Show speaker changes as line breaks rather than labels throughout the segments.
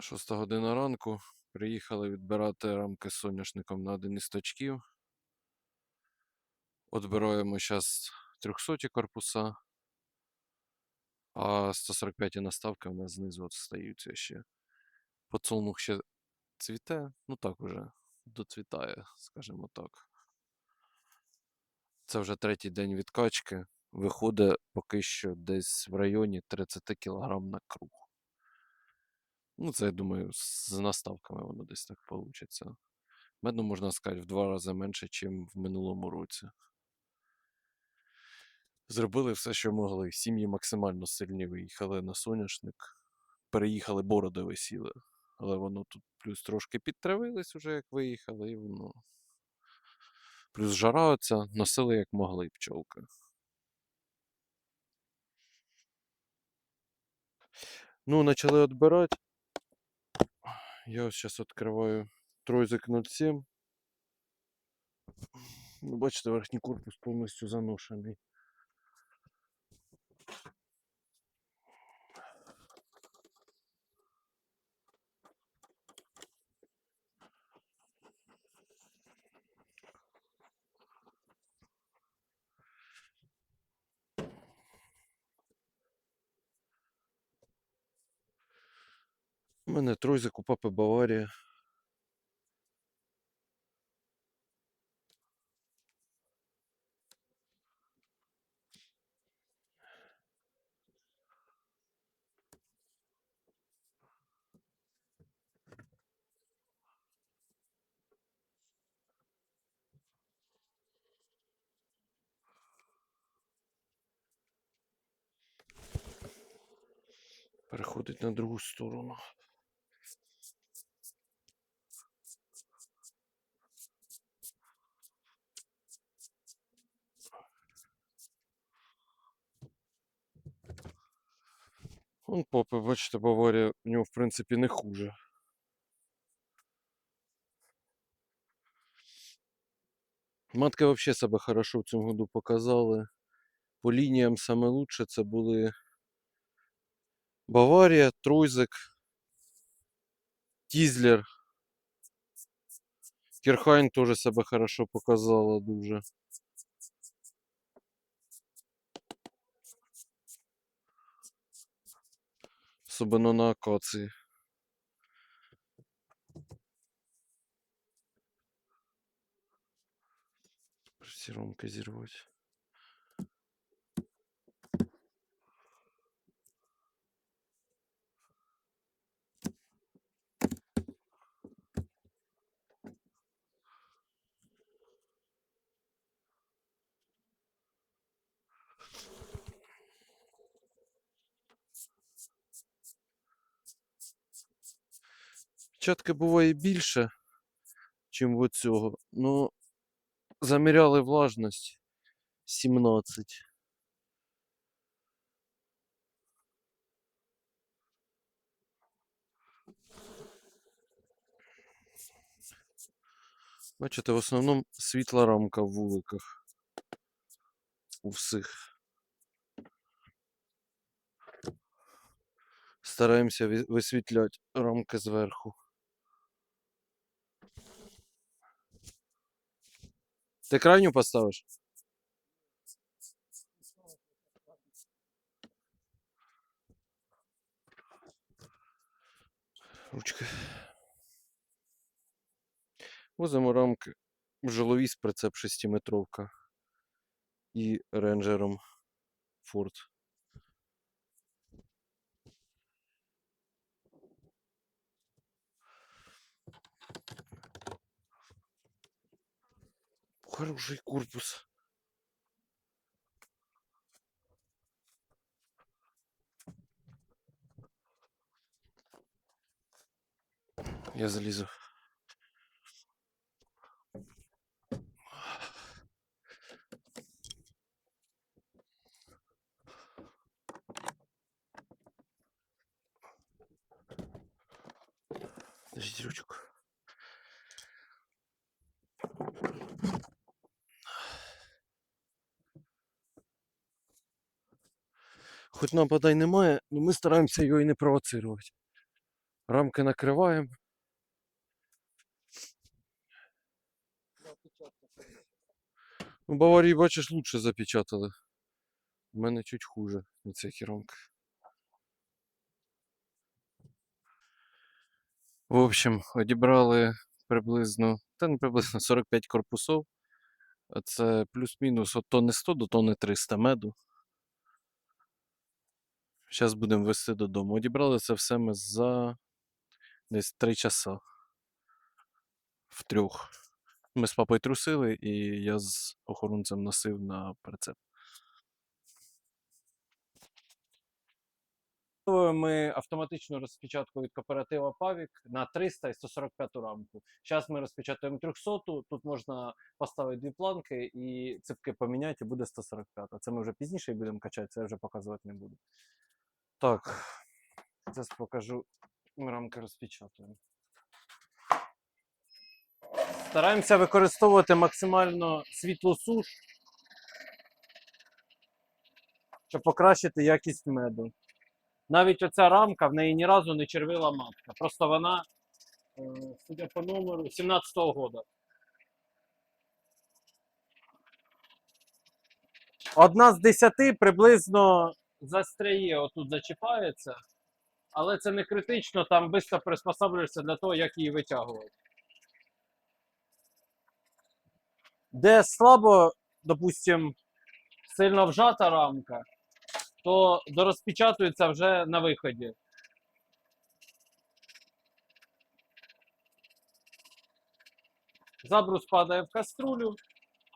Шоста година ранку. Приїхали відбирати рамки з соняшником на один із точків. Отбираємо зараз 300 корпуса, а 145 наставки у нас знизу стаються ще. Подсолнух ще цвіте, ну так уже доцвітає, скажімо так. Це вже третій день відкачки. Виходить поки що десь в районі 30 кг на круг. Ну, це, я думаю, з наставками воно десь так вийде. Меду, можна сказати, в два рази менше, ніж в минулому році. Зробили все, що могли. Сім'ї максимально сильні виїхали на соняшник. Переїхали, бороди висіли. Але воно тут плюс трошки підтравились уже, як виїхали, і воно. Плюс жара оця, носили як могли пчолки. Ну, почали відбирати. Я ось зараз відкриваю тройзик 07. Ну, бачите, верхній корпус повністю заношений. У мене тройзик у папи Баварія. Переходить на другу сторону. Вон папа, бачите, Баварія в нього, в принципі, не хуже. Матки вообще себе хорошо в цьому году показали. По лініям саме лучше це були Баварія, Тройзик, Тізлер. Кірхайн теж себе хорошо показала дуже. Особливо на акації. Всі ромки Печатки буває більше, чим в оцього. Ну, заміряли влажність 17. Бачите, в основному світла рамка в вуликах. У всіх. Стараємося висвітляти рамки зверху. Ти крайню поставиш? Ручки. Возимо рамки в жиловіс прицеп 6-метровка і рейнджером Ford. Хороший корпус. Я залізу. Хоч нападай немає, але ми стараємося його і не провоцирувати. Рамки накриваємо. Ну, Баварії, бачиш, лучше запечатали. У мене чуть хуже на цих рамках. В общем, одібрали приблизно, та не приблизно 45 корпусов. Це плюс-мінус от тонни 100 до тонни 300 меду. Зараз будемо вести додому. Одібрали це все ми за десь 3 часа. В трьох. Ми з папою трусили, і я з охоронцем носив на прицеп. Ми автоматичну розпечатку від кооператива Павік на 300 і 145 рамку. Зараз ми розпечатуємо 300, тут можна поставити дві планки і ципки поміняти, і буде 145. Це ми вже пізніше будемо качати, це я вже показувати не буду. Так, зараз покажу. Рамки розпечатуємо. Стараємося використовувати максимально світлу суш, щоб покращити якість меду. Навіть оця рамка в неї ні разу не червила матка. Просто вона, е, судя по номеру, 17-го года. Одна з десяти приблизно застряє, отут зачіпається, але це не критично, там швидко приспособлюєшся для того, як її витягувати. Де слабо, допустим, сильно вжата рамка, то дорозпечатується вже на виході. Забрус падає в каструлю,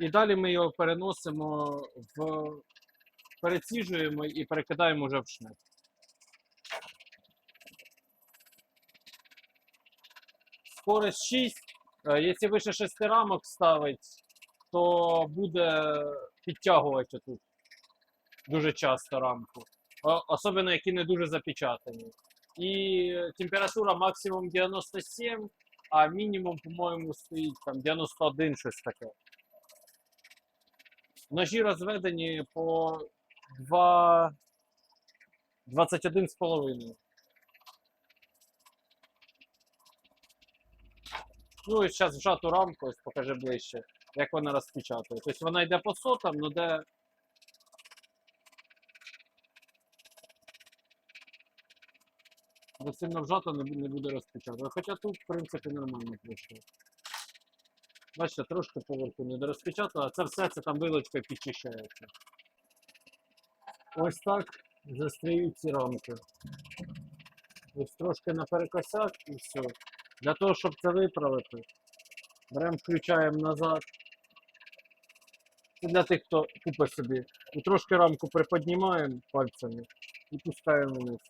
і далі ми його переносимо в переціжуємо і перекидаємо вже в шнек. Скорость 6. Е, Якщо вище 6 рамок ставить, то буде підтягувати тут дуже часто рамку. Особливо які не дуже запечатані. І температура максимум 97, а мінімум, по-моєму, стоїть там 91, щось таке. Ножі розведені по 2... 21,5. Ну і зараз вжату рамку, ось покажи ближче, як вона розпечатує. Тобто вона йде по сотам, ну де Бо сильно вжато не, буде розпечатувати. Хоча тут, в принципі, нормально пройшло. Бачите, трошки поверху не дорозпечатало, а це все це там вилочкою підчищається. Ось так застріють ці рамки. Ось трошки наперекосяк і все. Для того, щоб це виправити, беремо, включаємо назад. Це для тих, хто купить собі. І трошки рамку приподнімаємо пальцями і пускаємо вниз.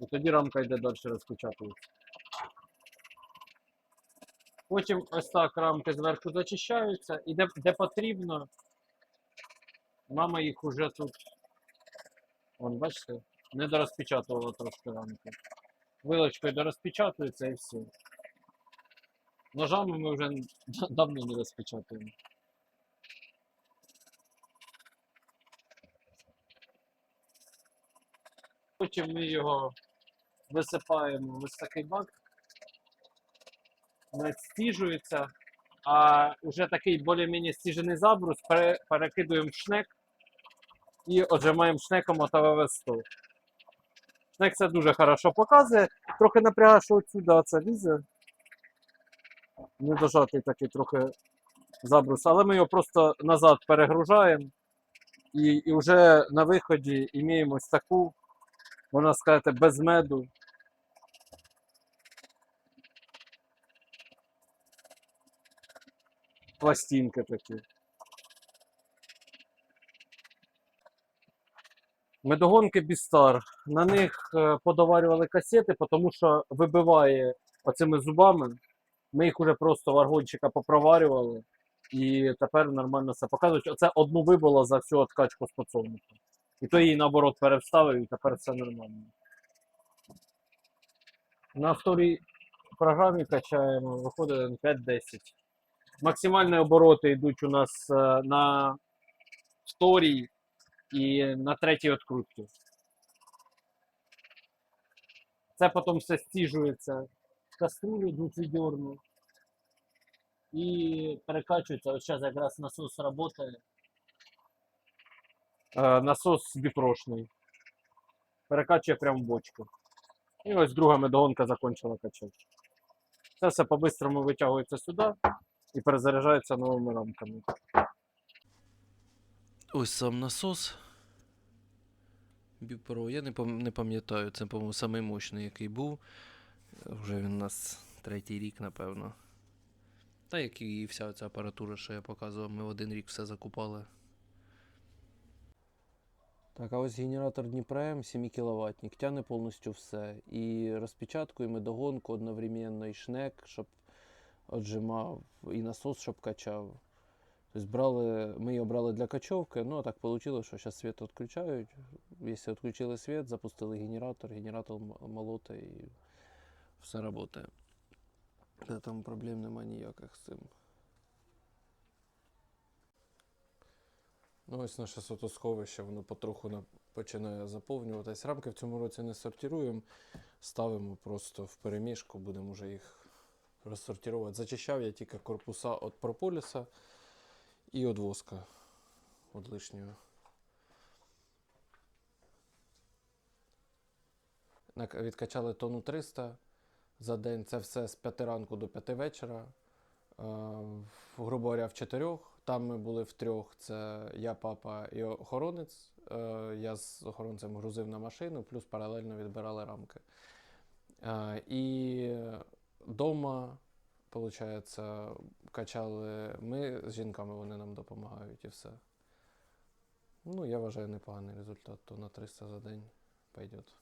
І тоді рамка йде далі розпечатується. Потім ось так рамки зверху зачищаються, і де, де потрібно, мама їх уже тут, вон, бачите, не дорозпечатувала трошки рамки. Вилочкою дорозпечатується і все. Ножами ми вже давно не розпечатуємо. Потім ми його висипаємо в ось такий бак, не стіжується, а вже такий більш-менш стіжений забрус пере- перекидуємо в шнек і отжимаємо шнеком отаве 100. Шнек це дуже хорошо показує. Трохи напрягає, що отсюди це лізе. Недожатий такий трохи забрус, але ми його просто назад перегружаємо. І, і вже на виході маємо ось таку, можна сказати, без меду. Пластинки такі. Медогонки Бістар. На них е, подоварювали касети, тому що вибиває оцими зубами. Ми їх уже просто варгончика попроварювали. І тепер нормально все показують. Оце одну вибило за всю откачку з подсолнуха. І то її наоборот перевставив, і тепер все нормально. На вторій програмі качаємо, виходить 5-10. Максимальні обороти йдуть у нас е, на вторій і на третій открутці.
Це потім все стіжується в каструлю двохвідерну і перекачується. Ось зараз якраз насос працює. Е, насос біпрошний. Перекачує прямо в бочку. І ось друга медогонка закончила качати. Це все по-бистрому витягується сюди і перезаряджається новими рамками.
Ось сам насос. Біпро. Я не, пам- не пам'ятаю, це, по-моєму, самий мощний, який був. Вже він у нас третій рік, напевно. Та як і вся ця апаратура, що я показував, ми в один рік все закупали. Так, а ось генератор Дніпрем 7 кВт, тягне повністю все. І розпечатку, і медогонку одновременно, і шнек, щоб отжимав, і насос, щоб качав. Тобто брали, ми його брали для качовки, ну а так вийшло, що зараз світ відключають. Якщо відключили світ, запустили генератор, генератор м- молоте і все працює. Та Там проблем немає ніяких з цим. Ну, ось наше сотосховище, воно потроху на- починає заповнюватись. Рамки в цьому році не сортируємо, ставимо просто в переміжку, будемо вже їх розсортувати. Зачищав я тільки корпуса від прополіса і від воска від лишнього. Відкачали тонну 300 за день. Це все з 5 ранку до 5 вечора. Грубо говоря, в чотирьох. Там ми були в трьох. Це я, папа і охоронець. Е, Я з охоронцем грузив на машину, плюс паралельно відбирали рамки. Е, І вдома, виходить, качали ми з жінками, вони нам допомагають і все. Ну, я вважаю непоганий результат, то на 300 за день пойдет.